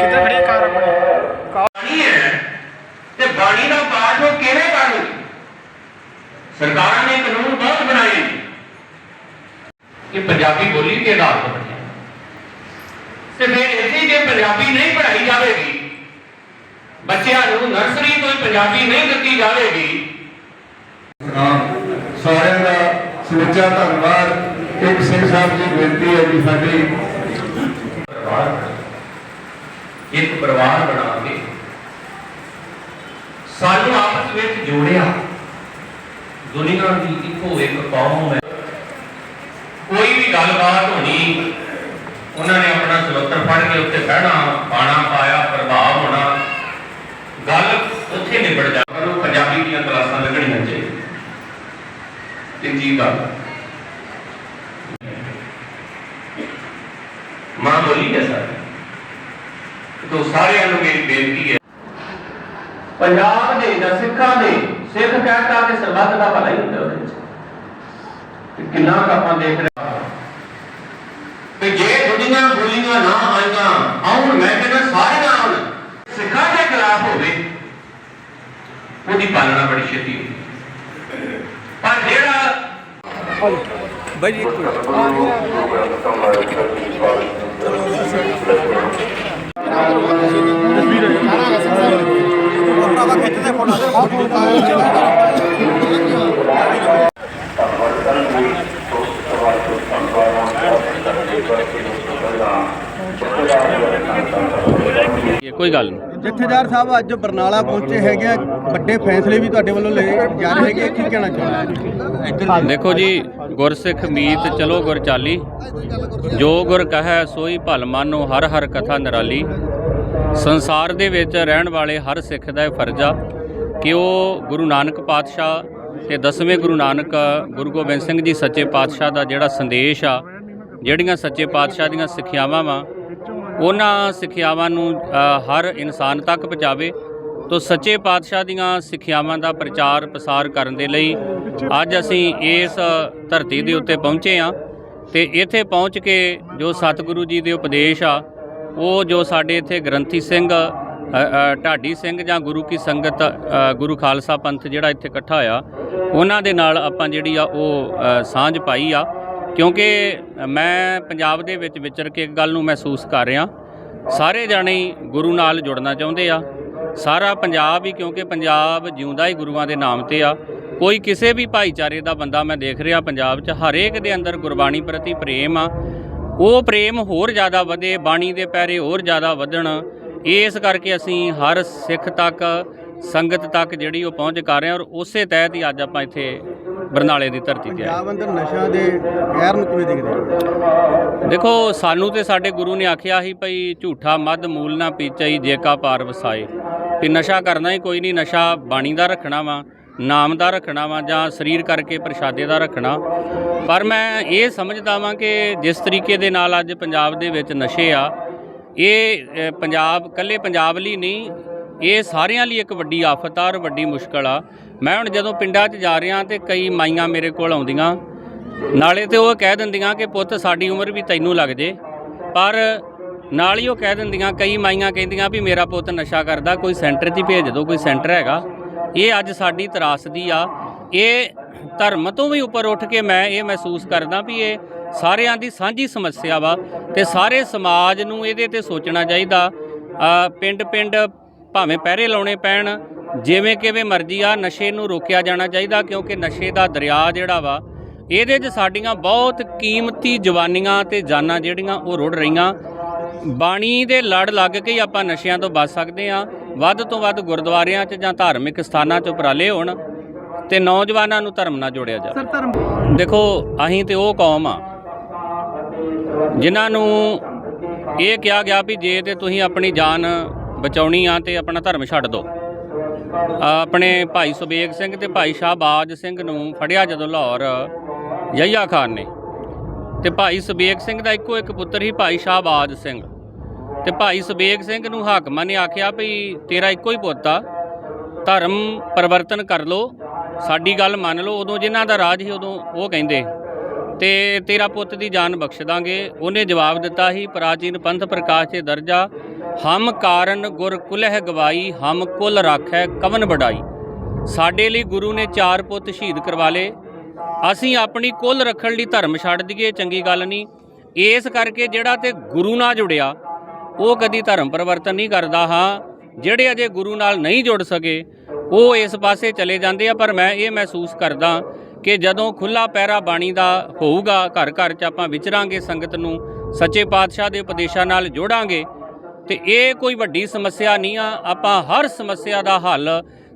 ਕਿੱਧਰ ਖੜੀ ਕਾਰ ਆਪਣੀ? ਬਾਣੀ ਹੈ? ਤੇ ਬਾਣੀ ਦਾ ਪਾਠ ਉਹ ਕਿਵੇਂ ਕਰਨਗੇ ਸਰਕਾਰਾਂ ਨੇ ਕਾਨੂੰਨ ਬਹੁਤ ਬਣਾਏ ਕਿ ਪੰਜਾਬੀ ਬੋਲੀ ਤੇ ਆਧਾਰ ਤੇ ਬਣਿਆ। ਤੇ ਫਿਰ ਇੱਥੇ ਜੇ ਪੰਜਾਬੀ ਨਹੀਂ ਪੜ੍ਹਾਈ ਜਾਵੇਗੀ ਬੱਚਿਆਂ ਨੂੰ ਨਰਸਰੀ ਤੋਂ ਹੀ ਪੰਜਾਬੀ ਨਹੀਂ ਦਿੱਤੀ ਜਾਵੇਗੀ। ਸਾਰਿਆਂ ਦਾ ਸਮੁੱਚਾ ਧੰਨਵਾਦ। ਇੱਕ ਸਿੰਘ ਸਾਹਿਬ ਜੀ ਬੇਨਤੀ ਹੈ ਜੀ ਸਾਡੀ। ਇੱਕ ਪਰਿਵਾਰ ਬਣਾ ਕੇ ਸਾਨੂੰ ਆਪਸ ਵਿੱਚ ਜੋੜਿਆ। ਦੁਨੀਆ ਦੀ ਇੱਕੋ ਇੱਕ ਕੌਮ ਹੈ। ਕੋਈ ਵੀ ਗੱਲਬਾਤ ਹੋਣੀ, ਉਹਨਾਂ ਨੇ ਆਪਣਾ ਸਲੋਤਰ ਫੜ ਕੇ ਉੱਤੇ ਬਹਿਣਾ ਬਾਣਾ ਪਾਇਆ, ਪ੍ਰਭਾਵ ਹੋਣਾ। ਗੱਲ ਉੱਥੇ ਨਿਬੜ ਜਾ ਨੂੰ ਪੰਜਾਬੀ ਦੀਆਂ ਕਲਾਸਾਂ ਲੱਗਣੀਆਂ ਚਾਹੀਦੀਆਂ। ਤੀਜੀ ਗੱਲ ਮਾਂ ਬੋਲੀ ਹੈ ਸਾਡੀ ਤੋਂ ਸਾਰਿਆਂ ਨੂੰ ਮੇਰੀ ਬੇਨਤੀ ਹੈ। ਪੰਜਾਬ ਦੇ ਜਾਂ ਸਿੱਖਾਂ ਦੇ ਸਿੱਖ ਕਹਿਤਾ ਕਿ ਸਰਬੱਤ ਦਾ ਭਲਾ ਹੀ ਹੁੰਦਾ ਉਹਦੇ ਵਿੱਚ। ਕਿੰਨਾ ਕੁ ਆਪਾਂ ਦੇਖ ਰਹੇ ਹਾਂ। ਕਿ ਜੇ ਦੁਨੀਆਂ ਬੋਲੀਆਂ ਨਾ ਆਈਆਂ ਆਉਣ ਮੈਂ ਕਹਿੰਦਾ ਸਾਰੀਆਂ ਆਉਣ। ਸਿੱਖਾਂ ਦੇ ਖਿਲਾਫ ਹੋਵੇ ਉਹਦੀ ਪਾਲਣਾ ਬੜੀ ਛੇਤੀ ਹੋਈ ਪਰ ਜਿਹੜਾ ਬਾਈ ਜੀ ਇੱਕ ਇਹ ਕੋਈ ਗੱਲ ਨਹੀਂ। ਜਥੇਦਾਰ ਸਾਹਿਬ ਅੱਜ ਬਰਨਾਲਾ ਪਹੁੰਚੇ ਹੈਗੇ ਆ। ਵੱਡੇ ਫੈਸਲੇ ਵੀ ਤੁਹਾਡੇ ਵੱਲੋਂ ਲਏ ਜਾ ਰਹੇ ਹੈਗੇ। ਕੀ ਕਹਿਣਾ ਚਾਹੁੰਦੇ ਹੋ? ਦੇਖੋ ਜੀ ਗੁਰਸਿੱਖ ਮੀਤ ਚਲੋ ਗੁਰ ਚਾਲੀ ਜੋ ਗੁਰ ਕਹੈ ਸੋਈ ਭਲ ਮਾਨੋ ਹਰ ਹਰ ਕਥਾ ਨਿਰਾਲੀ। ਸੰਸਾਰ ਦੇ ਵਿੱਚ ਰਹਿਣ ਵਾਲੇ ਹਰ ਸਿੱਖ ਦਾ ਇਹ ਫਰਜ਼ ਆ ਕਿ ਉਹ ਗੁਰੂ ਨਾਨਕ ਪਾਤਸ਼ਾਹ ਤੇ ਦਸਵੇਂ ਗੁਰੂ ਨਾਨਕ ਗੁਰੂ ਗੋਬਿੰਦ ਸਿੰਘ ਜੀ ਸੱਚੇ ਪਾਤਸ਼ਾਹ ਦਾ ਜਿਹੜਾ ਸੰਦੇਸ਼ ਆ ਜਿਹੜੀਆਂ ਸੱਚੇ ਪਾਤਸ਼ਾਹ ਦੀਆਂ ਸਿੱਖਿਆਵਾਂ ਵਾ ਉਹਨਾਂ ਸਿੱਖਿਆਵਾਂ ਨੂੰ ਹਰ ਇਨਸਾਨ ਤੱਕ ਪਹੁੰਚਾਵੇ ਤੋ ਸੱਚੇ ਪਾਤਸ਼ਾਹ ਦੀਆਂ ਸਿੱਖਿਆਵਾਂ ਦਾ ਪ੍ਰਚਾਰ ਪ੍ਰਸਾਰ ਕਰਨ ਦੇ ਲਈ ਅੱਜ ਅਸੀਂ ਇਸ ਧਰਤੀ ਦੇ ਉੱਤੇ ਪਹੁੰਚੇ ਆ ਤੇ ਇੱਥੇ ਪਹੁੰਚ ਕੇ ਜੋ ਸਤਿਗੁਰੂ ਜੀ ਦੇ ਉਪਦੇਸ਼ ਆ, ਉਹ ਜੋ ਸਾਡੇ ਇੱਥੇ ਗ੍ਰੰਥੀ ਸਿੰਘ ਢਾਡੀ ਸਿੰਘ ਜਾਂ ਗੁਰੂ ਕੀ ਸੰਗਤ ਗੁਰੂ ਖਾਲਸਾ ਪੰਥ ਜਿਹੜਾ ਇੱਥੇ ਇਕੱਠਾ ਹੋਇਆ ਉਹਨਾਂ ਦੇ ਨਾਲ ਆਪਾਂ ਜਿਹੜੀ ਆ ਉਹ ਸਾਂਝ ਪਾਈ ਆ। ਕਿਉਂਕਿ ਮੈਂ ਪੰਜਾਬ ਦੇ ਵਿੱਚ ਵਿਚਰ ਕੇ ਇੱਕ ਗੱਲ ਨੂੰ ਮਹਿਸੂਸ ਕਰ ਰਿਹਾ। ਸਾਰੇ ਜਾਣੇ ਗੁਰੂ ਨਾਲ ਜੁੜਨਾ ਚਾਹੁੰਦੇ ਆ। ਸਾਰਾ ਪੰਜਾਬ ਹੀ ਕਿਉਂਕਿ ਪੰਜਾਬ ਜਿਉਂਦਾ ਹੀ ਗੁਰੂਆਂ ਦੇ ਨਾਮ ਤੇ ਆ। ਕੋਈ ਕਿਸੇ ਵੀ ਭਾਈਚਾਰੇ ਦਾ ਬੰਦਾ ਮੈਂ ਦੇਖ ਰਿਹਾ ਪੰਜਾਬ 'ਚ, ਹਰੇਕ ਦੇ ਅੰਦਰ ਗੁਰਬਾਣੀ ਪ੍ਰਤੀ ਪ੍ਰੇਮ ਆ। ਉਹ ਪ੍ਰੇਮ ਹੋਰ ਜ਼ਿਆਦਾ ਵਧੇ, ਬਾਣੀ ਦੇ ਪੈਰੇ ਹੋਰ ਜ਼ਿਆਦਾ ਵਧਣ। ਇਸ ਕਰਕੇ ਅਸੀਂ ਹਰ ਸਿੱਖ ਤੱਕ, ਸੰਗਤ ਤੱਕ ਜਿਹੜੀ ਉਹ ਪਹੁੰਚ ਕਰ ਰਹੇ ਹਾਂ ਔਰ ਉਸੇ ਤਹਿਤ ਹੀ ਅੱਜ ਆਪਾਂ ਇੱਥੇ ਬਰਨਾਲੇ ਦੀ ਧਰਤੀ ਤੇ ਆਏ। ਪੰਜਾਬ ਅੰਦਰ ਨਸ਼ਾ ਦੇ ਕਹਿਰ ਨੂੰ ਕਿਵੇਂ ਦੇਖਦੇ ਦੇਖੋ ਸਾਨੂੰ ਤੇ ਸਾਡੇ ਗੁਰੂ ਨੇ ਆਖਿਆ ਸੀ ਭਈ ਝੂਠਾ ਮਦ ਮੂਲ ਨਾ ਪੀਚਈ ਜੇਕਾ ਪਾਰ ਵਸਾਏ। ਵੀ ਨਸ਼ਾ ਕਰਨਾ ਹੀ ਕੋਈ ਨਹੀਂ ਨਸ਼ਾ ਬਾਣੀ ਦਾ ਰੱਖਣਾ ਵਾ ਨਾਮ ਦਾ ਰੱਖਣਾ ਵਾ ਜਾਂ ਸਰੀਰ ਕਰਕੇ ਪ੍ਰਸ਼ਾਦੇ ਦਾ ਰੱਖਣਾ। ਪਰ ਮੈਂ ਇਹ ਸਮਝਦਾ ਵਾਂ ਕਿ ਜਿਸ ਤਰੀਕੇ ਦੇ ਨਾਲ ਅੱਜ ਪੰਜਾਬ ਦੇ ਵਿੱਚ ਨਸ਼ੇ ਆ ਇਹ ਅ, ਪੰਜਾਬ ਕੱਲੇ ਪੰਜਾਬ ਲਈ ਨਹੀਂ ਇਹ ਸਾਰਿਆਂ ਲਈ ਇੱਕ ਵੱਡੀ ਆਫਤ ਆ ਔਰ ਵੱਡੀ ਮੁਸ਼ਕਲ ਆ। ਮੈਂ ਹੁਣ ਜਦੋਂ ਪਿੰਡਾਂ 'ਚ ਜਾ ਰਿਹਾ ਤੇ ਕਈ ਮਾਈਆਂ ਮੇਰੇ ਕੋਲ ਆਉਂਦੀਆਂ, ਨਾਲੇ ਤੇ ਉਹ ਕਹਿ ਦਿੰਦੀਆਂ ਕਿ ਪੁੱਤ ਸਾਡੀ ਉਮਰ ਵੀ ਤੈਨੂੰ ਲੱਗ ਜੇ, ਪਰ ਨਾਲ ਹੀ ਉਹ ਕਹਿ ਦਿੰਦੀਆਂ, ਕਈ ਮਾਈਆਂ ਕਹਿੰਦੀਆਂ ਵੀ ਮੇਰਾ ਪੁੱਤ ਨਸ਼ਾ ਕਰਦਾ, ਕੋਈ ਸੈਂਟਰ 'ਚ ਹੀ ਭੇਜ ਦਿਓ ਕੋਈ ਸੈਂਟਰ ਹੈਗਾ। ਇਹ ਅੱਜ ਸਾਡੀ ਤਰਾਸਦੀ ਆ। ਇਹ ਧਰਮ ਤੋਂ ਵੀ ਉੱਪਰ ਉੱਠ ਕੇ ਮੈਂ ਇਹ ਮਹਿਸੂਸ ਕਰਦਾ ਵੀ ਇਹ ਸਾਰਿਆਂ ਦੀ ਸਾਂਝੀ ਸਮੱਸਿਆ ਵਾ ਤੇ ਸਾਰੇ ਸਮਾਜ ਨੂੰ ਇਹਦੇ ਤੇ ਸੋਚਣਾ ਚਾਹੀਦਾ। ਪਿੰਡ ਪਿੰਡ ਭਾਵੇਂ ਪਹਿਰੇ ਲਾਉਣੇ ਪੈਣ ਜਿਵੇਂ ਕਿਵੇਂ ਮਰਜ਼ੀ ਆ ਨਸ਼ੇ ਨੂੰ ਰੋਕਿਆ ਜਾਣਾ ਚਾਹੀਦਾ ਕਿਉਂਕਿ ਨਸ਼ੇ ਦਾ ਦਰਿਆ ਜਿਹੜਾ ਵਾ ਇਹਦੇ 'ਚ ਸਾਡੀਆਂ ਬਹੁਤ ਕੀਮਤੀ ਜਵਾਨੀਆਂ ਤੇ ਜਾਨਾਂ ਜਿਹੜੀਆਂ ਉਹ ਰੁੜ ਰਹੀਆਂ। ਬਾਣੀ ਦੇ ਲੜ ਲੱਗ ਕੇ ਹੀ ਆਪਾਂ ਨਸ਼ਿਆਂ ਤੋਂ ਬਚ ਸਕਦੇ ਆ ਵੱਧ ਤੋਂ ਵੱਧ ਗੁਰਦੁਆਰਿਆਂ 'ਚ ਜਾਂ ਧਾਰਮਿਕ ਸਥਾਨਾਂ 'ਚ ਉਪਰਾਲੇ ਹੋਣ ਤੇ ਨੌਜਵਾਨਾਂ ਨੂੰ ਧਰਮ ਨਾਲ ਜੋੜਿਆ ਜਾਵੇ। ਸਰ ਧਰਮ ਦੇਖੋ ਅਸੀਂ ਤੇ ਉਹ ਕੌਮ ਆ ਜਿਨ੍ਹਾਂ ਨੂੰ ਇਹ ਕਿਹਾ ਗਿਆ ਵੀ ਜੇ ਤੇ ਤੁਸੀਂ ਆਪਣੀ ਜਾਨ ਬਚਾਉਣੀ ਆ ਤੇ ਆਪਣਾ ਧਰਮ ਛੱਡ ਦਿਓ। ਆਪਣੇ ਭਾਈ ਸੁਬੇਗ ਸਿੰਘ ਤੇ ਭਾਈ ਸ਼ਾਹਬਾਜ ਸਿੰਘ ਨੂੰ ਫੜਿਆ ਜਦੋਂ ਲਾਹੌਰ ਯਹੀਆ ਖਾਨ ਨੇ। ਤੇ ਭਾਈ ਸੁਬੇਗ ਸਿੰਘ ਦਾ ਇੱਕੋ ਇੱਕ ਪੁੱਤਰ ਹੀ ਭਾਈ ਸ਼ਾਹਬਾਜ ਸਿੰਘ। ਤੇ ਭਾਈ ਸੁਬੇਗ ਸਿੰਘ ਨੂੰ ਹਾਕਮਾਂ ਨੇ ਆਖਿਆ ਵੀ ਤੇਰਾ ਇੱਕੋ ਹੀ ਪੁੱਤ ਆ, ਧਰਮ ਪਰਿਵਰਤਨ ਕਰ ਲੋ ਸਾਡੀ ਗੱਲ ਮੰਨ ਲਓ, ਉਦੋਂ ਜਿਨ੍ਹਾਂ ਦਾ ਰਾਜ ਸੀ ਉਦੋਂ ਉਹ ਕਹਿੰਦੇ। ਤੇ ਤੇਰਾ ਪੁੱਤ ਦੀ ਜਾਨ ਬਖਸ਼ ਦਾਂਗੇ। ਉਹਨੇ ਜਵਾਬ ਦਿੱਤਾ ਸੀ, ਪ੍ਰਾਚੀਨ ਪੰਥ ਪ੍ਰਕਾਸ਼ ਤੇ ਦਰਜਾ ਹਮ ਕਾਰਨ ਗੁਰ ਕੁਲਹਿ ਗਵਾਈ, ਹਮ ਕੁਲ ਰਾਖੈ ਕਵਨ ਬੜਾਈ ਸਾਡੇ ਲਈ ਗੁਰੂ ਨੇ ਚਾਰ ਪੁੱਤ ਸ਼ਹੀਦ ਕਰਵਾ ਲਏ। ਅਸੀਂ ਆਪਣੀ ਕੁੱਲ ਰੱਖਣ ਲਈ ਧਰਮ ਛੱਡ ਦਈਏ, ਚੰਗੀ ਗੱਲ ਨਹੀਂ। ਇਸ ਕਰਕੇ ਜਿਹੜਾ ਤੇ ਗੁਰੂ ਨਾਲ ਜੁੜਿਆ, ਉਹ ਕਦੀ ਧਰਮ ਪਰਿਵਰਤਨ ਨਹੀਂ ਕਰਦਾ ਹਾਂ। ਜਿਹੜੇ ਅਜੇ ਗੁਰੂ ਨਾਲ ਨਹੀਂ ਜੁੜ ਸਕੇ, ਉਹ ਇਸ ਪਾਸੇ ਚਲੇ ਜਾਂਦੇ ਆ। ਪਰ ਮੈਂ ਇਹ ਮਹਿਸੂਸ ਕਰਦਾ ਕਿ ਜਦੋਂ ਖੁੱਲਾ ਪਹਿਰਾ ਬਾਣੀ ਦਾ ਹੋਊਗਾ, ਘਰ ਘਰ 'ਚ ਆਪਾਂ ਵਿਚਰਾਂਗੇ ਸੰਗਤ ਨੂੰ, ਸੱਚੇ ਪਾਤਸ਼ਾਹ ਦੇ ਉਪਦੇਸ਼ਾਂ ਨਾਲ ਜੋੜਾਂਗੇ ਤੇ ਇਹ ਕੋਈ ਵੱਡੀ ਸਮੱਸਿਆ ਨਹੀਂ ਆ। ਆਪਾਂ ਹਰ ਸਮੱਸਿਆ ਦਾ ਹੱਲ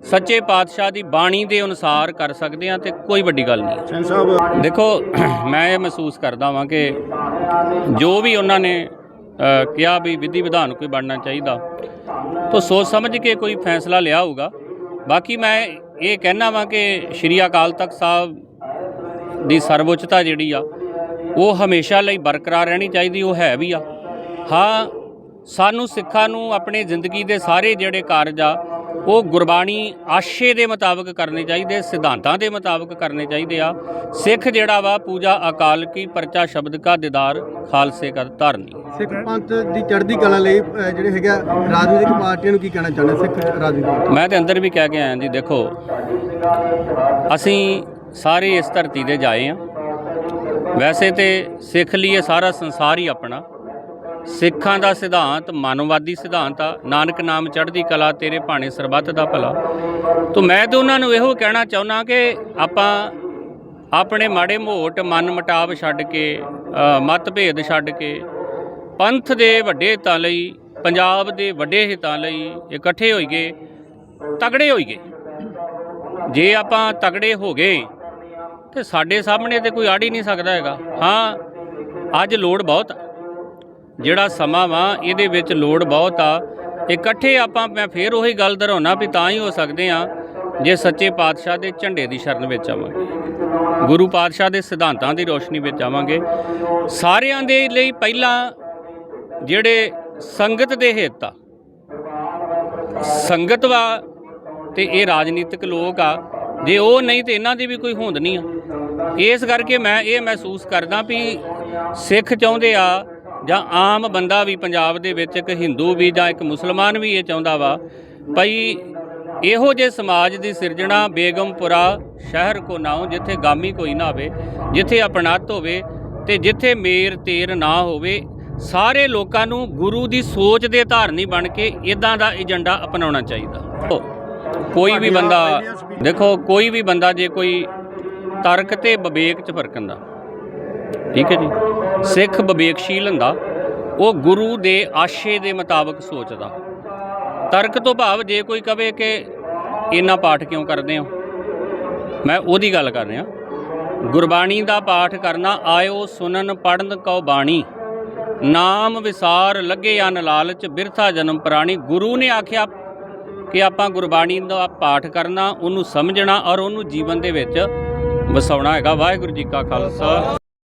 ਸੱਚੇ ਪਾਤਸ਼ਾਹ ਦੀ ਬਾਣੀ ਦੇ ਅਨੁਸਾਰ ਕਰ ਸਕਦੇ ਆ ਤੇ ਕੋਈ ਵੱਡੀ ਗੱਲ ਨਹੀਂ। ਸਿੰਘ ਸਾਹਿਬ। ਦੇਖੋ ਮੈਂ ਇਹ ਮਹਿਸੂਸ ਕਰਦਾ ਵਾਂ ਕਿ ਜੋ ਵੀ ਉਹਨਾਂ ਨੇ ਕਿਹਾ ਵੀ ਵਿਧੀ ਵਿਧਾਨ ਕੋਈ ਬਣਨਾ ਚਾਹੀਦਾ ਤਾਂ ਸੋਚ ਸਮਝ ਕੇ ਕੋਈ ਫੈਸਲਾ ਲਿਆ ਹੋਊਗਾ। ਬਾਕੀ ਮੈਂ ਇਹ ਕਹਿਣਾ ਵਾਂ ਕਿ ਸ਼੍ਰੀ ਅਕਾਲ ਤਖਤ ਸਾਹਿਬ ਦੀ ਸਰਵਉੱਚਤਾ ਜਿਹੜੀ ਆ ਉਹ ਹਮੇਸ਼ਾ ਲਈ ਬਰਕਰਾਰ ਰਹਿਣੀ ਚਾਹੀਦੀ ਉਹ ਹੈ ਵੀ ਆ। ਹਾਂ ਸਾਨੂੰ ਸਿੱਖਾਂ ਨੂੰ ਆਪਣੇ ਜ਼ਿੰਦਗੀ ਦੇ ਸਾਰੇ ਜਿਹੜੇ ਕਾਰਜ ਆ ਉਹ ਗੁਰਬਾਣੀ ਆਸ਼ੇ ਦੇ ਮੁਤਾਬਕ ਕਰਨੇ ਚਾਹੀਦੇ ਸਿਧਾਂਤਾਂ ਦੇ ਮੁਤਾਬਕ ਕਰਨੇ ਚਾਹੀਦੇ ਆ। ਸਿੱਖ ਜਿਹੜਾ ਵਾ ਪੂਜਾ ਅਕਾਲ ਕੀ ਪਰਚਾ ਸ਼ਬਦ ਕਾ ਦੀਦਾਰ ਖਾਲਸੇ ਕਾ ਧਾਰਨੀ। ਸਿੱਖ ਪੰਥ ਦੀ ਚੜ੍ਹਦੀ ਕਲਾ ਲਈ ਅ, ਜਿਹੜੇ ਹੈਗਾ ਰਾਜਨੀਤਿਕ ਪਾਰਟੀਆਂ ਨੂੰ ਕੀ ਕਹਿਣਾ ਚਾਹੁੰਦੇ ਸਿੱਖ ਰਾਜਨੀਤਿਕ ਮੈਂ ਤੇ ਅੰਦਰ ਵੀ ਕਹਿ ਕੇ ਆਇਆ ਜੀ ਦੇਖੋ ਅਸੀਂ ਸਾਰੇ ਇਸ ਧਰਤੀ ਤੇ ਜਾਏ ਆ। ਵੈਸੇ ਤੇ ਸਿੱਖ ਲਈ ਇਹ ਸਾਰਾ ਸੰਸਾਰ ਹੀ ਆਪਣਾ। ਸਿੱਖਾਂ ਦਾ ਸਿਧਾਂਤ ਮਨਵਾਦੀ ਸਿਧਾਂਤ ਆ। ਨਾਨਕ ਨਾਮ ਚੜ੍ਹਦੀ ਕਲਾ, ਤੇਰੇ ਭਾਣੇ ਸਰਬੱਤ ਦਾ ਭਲਾ। ਤੋ ਮੈਂ ਤਾਂ ਉਹਨਾਂ ਨੂੰ ਇਹੋ ਕਹਿਣਾ ਚਾਹੁੰਦਾ ਕਿ ਆਪਾਂ ਆਪਣੇ ਮਾੜੇ ਮੋਟ ਮਨ ਮਟਾਵ ਛੱਡ ਕੇ ਮਤਭੇਦ ਛੱਡ ਕੇ, ਪੰਥ ਦੇ ਵੱਡੇ ਹਿੱਤਾਂ ਲਈ, ਪੰਜਾਬ ਦੇ ਵੱਡੇ ਹਿੱਤਾਂ ਲਈ ਇਕੱਠੇ ਹੋਈਏ ਤਗੜੇ ਹੋਈਏ ਜੇ ਆਪਾਂ ਤਗੜੇ ਹੋ ਗਏ, ਤੇ ਸਾਡੇ ਸਾਹਮਣੇ ਤੇ ਕੋਈ ਆੜ ਹੀ ਨਹੀਂ ਸਕਦਾ ਹੈਗਾ। ਹਾਂ, ਅੱਜ ਲੋੜ ਬਹੁਤ ਜਿਹੜਾ ਸਮਾਂ ਵਾ, ਇਹਦੇ ਵਿੱਚ ਲੋੜ ਬਹੁਤ ਆ। ਇਕੱਠੇ ਆਪਾਂ, ਮੈਂ ਫੇਰ ਉਹੀ ਗੱਲ ਦੁਹਰਾਉਣਾ ਵੀ ਤਾਂ ਹੀ ਹੋ ਸਕਦੇ ਆ, ਜੇ ਸੱਚੇ ਪਾਤਸ਼ਾਹ ਦੇ ਝੰਡੇ ਦੀ ਸ਼ਰਨ ਵਿੱਚ ਆਵਾਂਗੇ। ਗੁਰੂ ਪਾਤਸ਼ਾਹ ਦੇ ਸਿਧਾਂਤਾਂ ਦੀ ਰੋਸ਼ਨੀ ਵਿੱਚ ਆਵਾਂਗੇ। ਸਾਰਿਆਂ ਦੇ ਲਈ ਪਹਿਲਾਂ ਜਿਹੜੇ ਸੰਗਤ ਦੇ ਹਿੱਤ ਆ, ਸੰਗਤ ਵਾ ਤੇ ਇਹ ਰਾਜਨੀਤਿਕ ਲੋਕ ਆ, ਜੇ ਉਹ ਨਹੀਂ ਤੇ ਇਹਨਾਂ ਦੀ ਵੀ ਕੋਈ ਹੋਂਦ ਨਹੀਂ ਆ। ਇਸ ਕਰਕੇ ਮੈਂ ਇਹ ਮਹਿਸੂਸ ਕਰਦਾ ਵੀ ਸਿੱਖ ਚਾਹੁੰਦੇ ਆ ਜਾਂ ਆਮ ਬੰਦਾ ਵੀ ਪੰਜਾਬ ਦੇ ਵਿੱਚ ਇੱਕ ਹਿੰਦੂ ਵੀ ਜਾਂ ਇੱਕ ਮੁਸਲਮਾਨ ਵੀ ਇਹ ਚਾਹੁੰਦਾ ਵਾ ਭਈ ਇਹੋ ਜੇ ਸਮਾਜ ਦੀ ਸਿਰਜਣਾ ਬੇਗਮਪੁਰਾ ਸ਼ਹਿਰ ਕੋ ਨਾਉ ਜਿੱਥੇ ਗਾਮੀ ਕੋਈ ਨਾ ਹੋਵੇ ਜਿੱਥੇ ਅਪਣਤ ਹੋਵੇ ਤੇ ਜਿੱਥੇ ਮੇਰ ਤੇਰ ਨਾ ਹੋਵੇ ਸਾਰੇ ਲੋਕਾਂ ਨੂੰ ਗੁਰੂ ਦੀ ਸੋਚ ਦੇ ਧਾਰਨੀ ਬਣ ਕੇ ਇਦਾਂ ਦਾ ਏਜੰਡਾ ਅਪਣਾਉਣਾ ਚਾਹੀਦਾ। ਕੋਈ ਵੀ ਬੰਦਾ ਦੇਖੋ ਕੋਈ ਵੀ ਬੰਦਾ ਜੇ ਕੋਈ ਤਰਕ ਤੇ ਵਿਵੇਕ ਚ ਫਰਕੰਦਾ ਠੀਕ ਹੈ ਜੀ? ਸਿੱਖ ਵਿਵੇਕਸ਼ੀਲ ਹੁੰਦਾ, ਉਹ ਗੁਰੂ ਦੇ ਆਸ਼ੇ ਦੇ ਮੁਤਾਬਕ ਸੋਚਦਾ। ਤਰਕ ਤੋਂ ਭਾਵ ਜੇ ਕੋਈ ਕਵੇ ਕਿ ਇੰਨਾ ਪਾਠ ਕਿਉਂ ਕਰਦੇ ਹੋ? ਮੈਂ ਉਹਦੀ ਗੱਲ ਕਰ ਰਿਹਾ। ਗੁਰਬਾਣੀ ਦਾ ਪਾਠ ਕਰਨਾ, ਆਇਓ ਸੁਨਨ ਪੜਨ ਕਉ ਬਾਣੀ। ਨਾਮ ਵਿਸਾਰ ਲੱਗੇ ਅਨ ਲਾਲਚ, ਬਿਰਥਾ ਜਨਮ ਪ੍ਰਾਣੀ। ਗੁਰੂ ਨੇ ਆਖਿਆ ਕਿ ਆਪਾਂ ਗੁਰਬਾਣੀ ਦਾ ਪਾਠ ਕਰਨਾ, ਉਹਨੂੰ ਸਮਝਣਾ ਔਰ ਉਹਨੂੰ ਜੀਵਨ ਦੇ ਵਿੱਚ ਵਸਾਉਣਾ ਹੈਗਾ। ਵਾਹਿਗੁਰੂ ਜੀ ਕਾ ਖਾਲਸਾ।